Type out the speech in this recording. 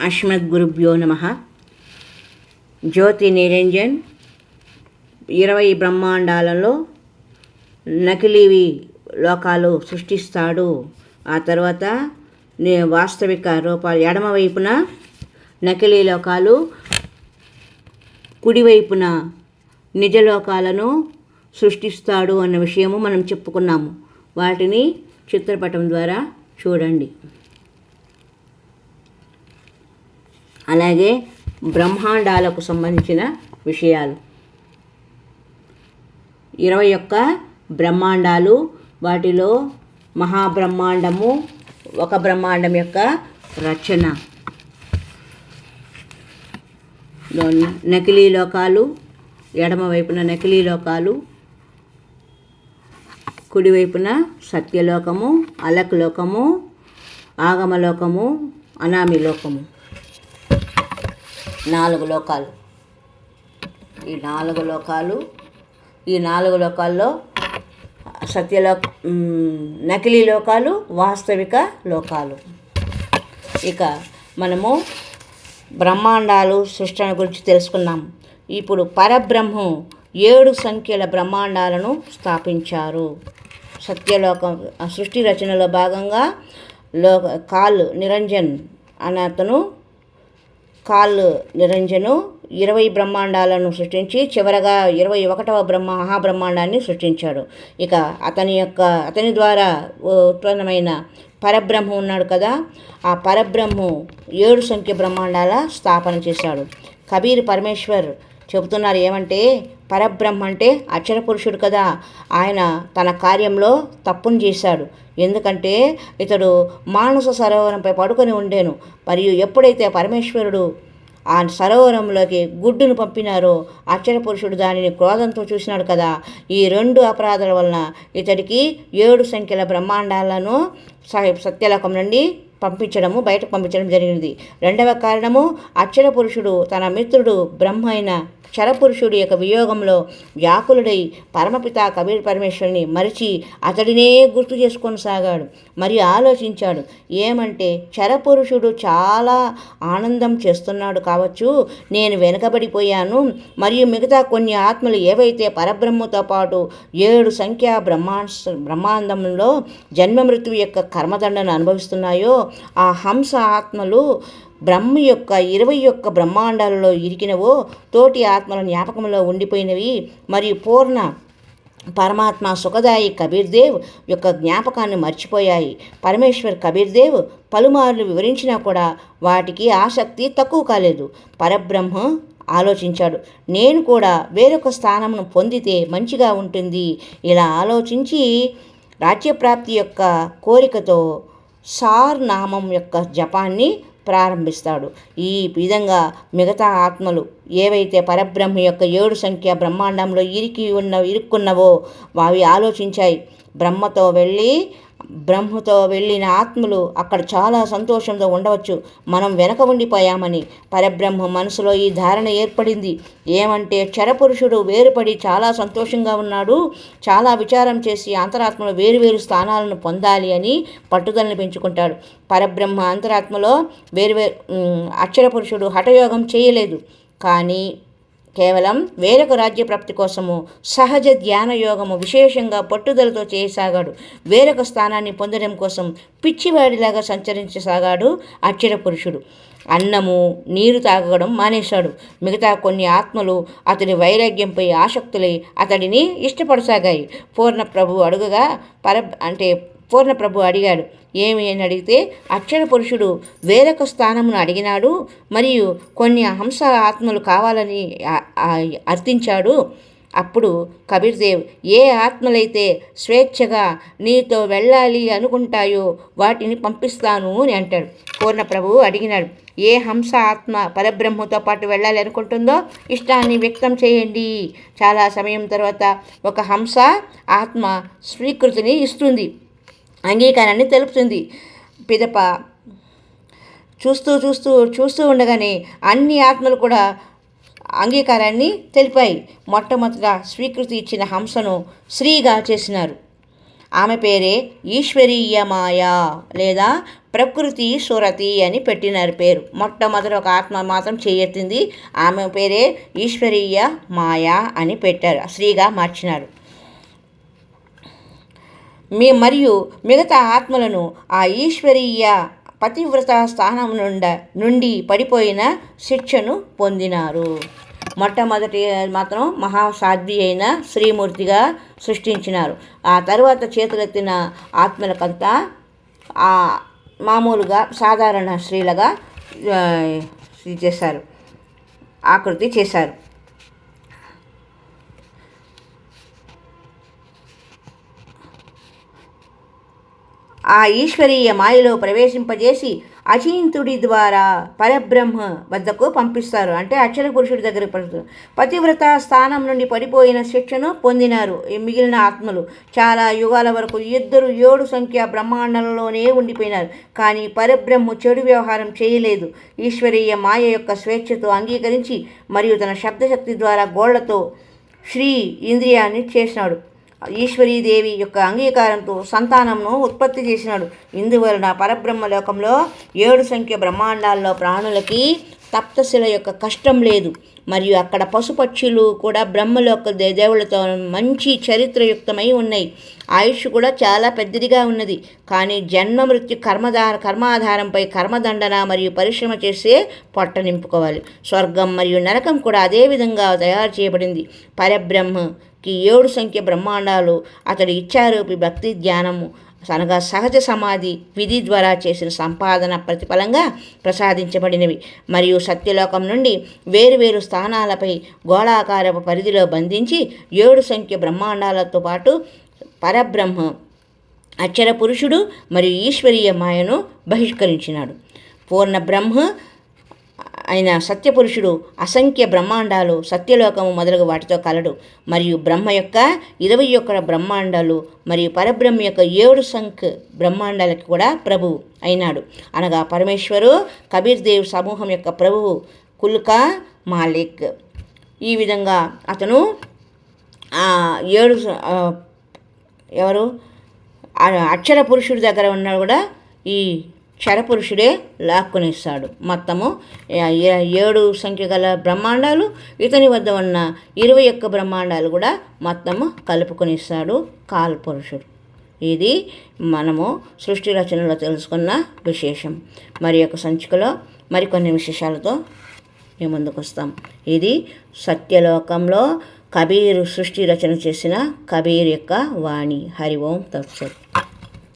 అస్మద్గురుభ్యో నమ. జ్యోతి నిరంజన్ ఇరవై బ్రహ్మాండాలలో నకిలీవి లోకాలు సృష్టిస్తాడు. ఆ తర్వాత నే- వాస్తవిక రూపాలు ఎడమవైపున నకిలీ లోకాలు కుడివైపున నిజలోకాలను సృష్టిస్తాడు అన్న విషయము మనం చెప్పుకున్నాము. వాటిని చిత్రపటం ద్వారా చూడండి. అలాగే బ్రహ్మాండాలకు సంబంధించిన విషయాలు. ఇరవై ఒక్క బ్రహ్మాండాలు వాటిలో మహాబ్రహ్మాండము ఒక బ్రహ్మాండం యొక్క రచన. నకిలీ లోకాలు ఎడమ వైపున నకిలీ లోకాలు కుడివైపున సత్యలోకము అలక్ లోకము ఆగమలోకము అనామి లోకము. నాలుగు లోకాలు. ఈ నాలుగు లోకాలు ఈ నాలుగు లోకాల్లో సత్యలోక నకిలీ లోకాలు వాస్తవిక లోకాలు. ఇక మనము బ్రహ్మాండాలు సృష్టి గురించి తెలుసుకున్నాం. ఇప్పుడు పరబ్రహ్మం ఏడు సంఖ్యల బ్రహ్మాండాలను స్థాపించారు. సత్యలోకం సృష్టి రచనలో భాగంగా లో కాల్ నిరంజన్ అనే అతను కాల్ నిరంజను ఇరవై బ్రహ్మాండాలను సృష్టించి చివరగా ఇరవై ఒకటవ బ్రహ్మ మహాబ్రహ్మాండాన్ని సృష్టించాడు. ఇక అతని యొక్క అతని ద్వారా ఉత్పన్నమైన పరబ్రహ్మ ఉన్నాడు కదా ఆ పరబ్రహ్మ ఏడు సంఖ్య బ్రహ్మాండాల స్థాపన చేశాడు. కబీర్ పరమేశ్వర్ చెబుతున్నారు ఏమంటే పరబ్రహ్మ అంటే అక్షర పురుషుడు కదా. ఆయన తన కార్యంలో తప్పును చేశాడు. ఎందుకంటే ఇతడు మానస సరోవరంపై పడుకొని ఉండేను. మరియు ఎప్పుడైతే పరమేశ్వరుడు ఆ సరోవరంలోకి గుడ్డును పంపినారో అక్షర పురుషుడు దానిని క్రోధంతో చూసినాడు కదా. ఈ రెండు అపరాధాల వలన ఇతడికి ఏడు సంఖ్యల బ్రహ్మాండాలను స- సత్యలోకం నుండి పంపించడము బయటకు పంపించడం జరిగింది రెండవ కారణము అక్షర పురుషుడు తన మిత్రుడు బ్రహ్మ అయిన క్షరపురుషుడి యొక్క వియోగంలో వ్యాకులుడై పరమపిత కబీర్ పరమేశ్వరుని మరిచి అతడినే గుర్తు చేసుకొని సాగాడు మరియు ఆలోచించాడు ఏమంటే క్షరపురుషుడు చాలా ఆనందం చేస్తున్నాడు కావచ్చు నేను వెనుకబడిపోయాను మరియు మిగతా కొన్ని ఆత్మలు ఏవైతే పరబ్రహ్మతో పాటు ఏడు సంఖ్య బ్రహ్మాండ బ్రహ్మాండంలో జన్మ మృత్యు యొక్క కర్మదండను అనుభవిస్తున్నాయో ఆ హంస ఆత్మలు బ్రహ్మ యొక్క ఇరవై యొక్క బ్రహ్మాండాలలో ఇరికినవో తోటి ఆత్మల జ్ఞాపకంలో ఉండిపోయినవి. మరియు పూర్ణ పరమాత్మ సుఖదాయి కబీర్దేవ్ యొక్క జ్ఞాపకాన్ని మర్చిపోయాయి. పరమేశ్వర్ కబీర్దేవ్ పలుమార్లు వివరించినా కూడా వాటికి ఆసక్తి తక్కువ కాలేదు. పరబ్రహ్మ ఆలోచించాడు. నేను కూడా వేరొక స్థానమును పొందితే మంచిగా ఉంటుంది. ఇలా ఆలోచించి రాజ్యప్రాప్తి యొక్క కోరికతో సార్ నామం యొక్క జపాన్ని ప్రారంభిస్తాడు. ఈ విధంగా మిగతా ఆత్మలు ఏవైతే పరబ్రహ్మ యొక్క ఏడు సంఖ్య బ్రహ్మాండంలో ఇరికి ఉన్న ఇరుక్కున్నవో అవి ఆలోచించాయి. బ్రహ్మతో వెళ్ళి బ్రహ్మతో వెళ్ళిన ఆత్మలు అక్కడ చాలా సంతోషంతో ఉండవచ్చు. మనం వెనక ఉండిపోయామని పరబ్రహ్మ మనసులో ఈ ధారణ ఏర్పడింది. ఏమంటే క్షరపురుషుడు వేరుపడి చాలా సంతోషంగా ఉన్నాడు. చాలా విచారం చేసి అంతరాత్మలో వేరువేరు స్థానాలను పొందాలి అని పట్టుదలను పెంచుకుంటాడు. పరబ్రహ్మ అంతరాత్మలో వేరువేరు ఉమ్, అక్షర పురుషుడు హఠయోగం చేయలేదు. కానీ కేవలం వేరొక రాజ్యప్రాప్తి కోసము సహజ ధ్యాన యోగము విశేషంగా పట్టుదలతో చేయసాగాడు. వేరొక స్థానాన్ని పొందడం కోసం పిచ్చివాడిలాగా సంచరించసాగాడు అక్షర పురుషుడు. అన్నము నీరు తాగడం మానేశాడు. మిగతా కొన్ని ఆత్మలు అతడి వైరాగ్యంపై ఆసక్తులై అతడిని ఇష్టపడసాగాయి. పూర్ణ ప్రభు అడుగగా పర అంటే పూర్ణప్రభు అడిగాడు. ఏమి అని అడిగితే అక్షర పురుషుడు వేరొక స్థానమును అడిగినాడు మరియు కొన్ని హంస ఆత్మలు కావాలని అర్థించాడు. అప్పుడు కబీర్దేవ్ ఏ ఆత్మలైతే స్వేచ్ఛగా నీతో వెళ్ళాలి అనుకుంటాయో వాటిని పంపిస్తాను అని అంటాడు. పూర్ణప్రభు అడిగినాడు ఏ హంస ఆత్మ పరబ్రహ్మతో పాటు వెళ్ళాలి అనుకుంటుందో ఇష్టాన్ని వ్యక్తం చేయండి. చాలా సమయం తర్వాత ఒక హంస ఆత్మ స్వీకృతిని ఇస్తుంది. అంగీకారాన్ని తెలుపుతుంది. పిదప చూస్తూ చూస్తూ చూస్తూ ఉండగానే అన్ని ఆత్మలు కూడా అంగీకారాన్ని తెలిపాయి. మొట్టమొదట స్వీకృతి ఇచ్చిన హంసను శ్రీగా చేసినారు. ఆమె పేరే ఈశ్వరీయ మాయా లేదా ప్రకృతి సురతి అని పెట్టినారు పేరు. మొట్టమొదటి ఒక ఆత్మ మాత్రం చేయెత్తింది. ఆమె పేరే ఈశ్వరీయ మాయా అని పెట్టారు. శ్రీగా మార్చినారు. మీ మరియు మిగతా ఆత్మలను ఆ ఈశ్వరీయ పతివ్రత స్థానం నుండ నుండి పడిపోయిన శిక్షను పొందినారు. మొట్టమొదటి మాత్రం మహాసాధ్వి అయిన శ్రీమూర్తిగా సృష్టించినారు. ఆ తర్వాత చేతులెత్తిన ఆత్మలకంతా ఆ మామూలుగా సాధారణ స్త్రీలుగా చేశారు. ఆకృతి చేశారు. ఆ ఈశ్వరీయ మాయలో ప్రవేశింపజేసి అచింతుడి ద్వారా పరబ్రహ్మ వద్దకు పంపిస్తారు. అంటే అక్షర పురుషుడి దగ్గరికి పంపిస్తారు పతివ్రత స్థానం నుండి పడిపోయిన శిక్షను పొందినారు ఈ మిగిలిన ఆత్మలు. చాలా యుగాల వరకు ఇద్దరు ఏడు సంఖ్య బ్రహ్మాండంలోనే ఉండిపోయినారు. కానీ పరబ్రహ్మ చెడు వ్యవహారం చేయలేదు. ఈశ్వరీయ మాయ యొక్క స్వేచ్ఛతో అంగీకరించి మరియు తన శబ్దశక్తి ద్వారా గోళ్ళతో శ్రీ ఇంద్రియాన్ని చేసినాడు. ఈశ్వరీదేవి యొక్క అంగీకారంతో సంతానంను ఉత్పత్తి చేసినాడు. ఇందువలన పరబ్రహ్మ లోకంలో ఏడు సంఖ్య బ్రహ్మాండాల్లో ప్రాణులకి తప్తశిల యొక్క కష్టం లేదు. మరియు అక్కడ పశుపక్షులు కూడా బ్రహ్మలోక దే- మంచి చరిత్రయుక్తమై ఉన్నాయి. ఆయుష్ కూడా చాలా పెద్దదిగా ఉన్నది. కానీ జన్మ మృత్యు కర్మధార కర్మాధారంపై కర్మదండన మరియు పరిశ్రమ చేసే పొట్ట నింపుకోవాలి. స్వర్గం మరియు నరకం కూడా అదే విధంగా తయారు చేయబడింది. పరబ్రహ్మ కి ఏడు సంఖ్య బ్రహ్మాండాలు అతడి ఇచ్చారూపి భక్తి ధ్యానము అనగా సహజ సమాధి విధి ద్వారా చేసిన సంపాదన ప్రతిఫలంగా ప్రసాదించబడినవి. మరియు సత్యలోకం నుండి వేరువేరు స్థానాలపై గోళాకారపు పరిధిలో బంధించి ఏడు సంఖ్య బ్రహ్మాండాలతో పాటు పరబ్రహ్మ అక్షర పురుషుడు మరియు ఈశ్వరీయ మాయను బహిష్కరించినాడు. పూర్ణ బ్రహ్మ ఆయన సత్యపురుషుడు అసంఖ్య బ్రహ్మాండాలు సత్యలోకము మొదలగు వాటితో కలడు. మరియు బ్రహ్మ యొక్క ఇరవై ఒక్క బ్రహ్మాండాలు మరియు పరబ్రహ్మ యొక్క ఏడు సంఖ్య బ్రహ్మాండాలకు కూడా ప్రభువు అయినాడు. అనగా పరమేశ్వరు కబీర్ దేవ్ సమూహం యొక్క ప్రభువు కుల్కా మాలిక్. ఈ విధంగా అతను ఏడు ఎవరు? అక్షర పురుషుడి దగ్గర ఉన్నాడు కూడా ఈ క్షరపురుషుడే లాక్కునిస్తాడు. మొత్తము ఏ- ఏడు సంఖ్య గల బ్రహ్మాండాలు ఇతని వద్ద ఉన్న ఇరవై ఒక్క బ్రహ్మాండాలు కూడా మొత్తము కలుపుకొనిస్తాడు కాల్పురుషుడు. ఇది మనము సృష్టి రచనలో తెలుసుకున్న విశేషం. మరి యొక్క సంచికలో మరికొన్ని విశేషాలతో మేము ముందుకు వస్తాం ఇది సత్యలోకంలో కబీరు సృష్టి రచన చేసిన కబీర్ యొక్క వాణి. హరి ఓం తత్సత్.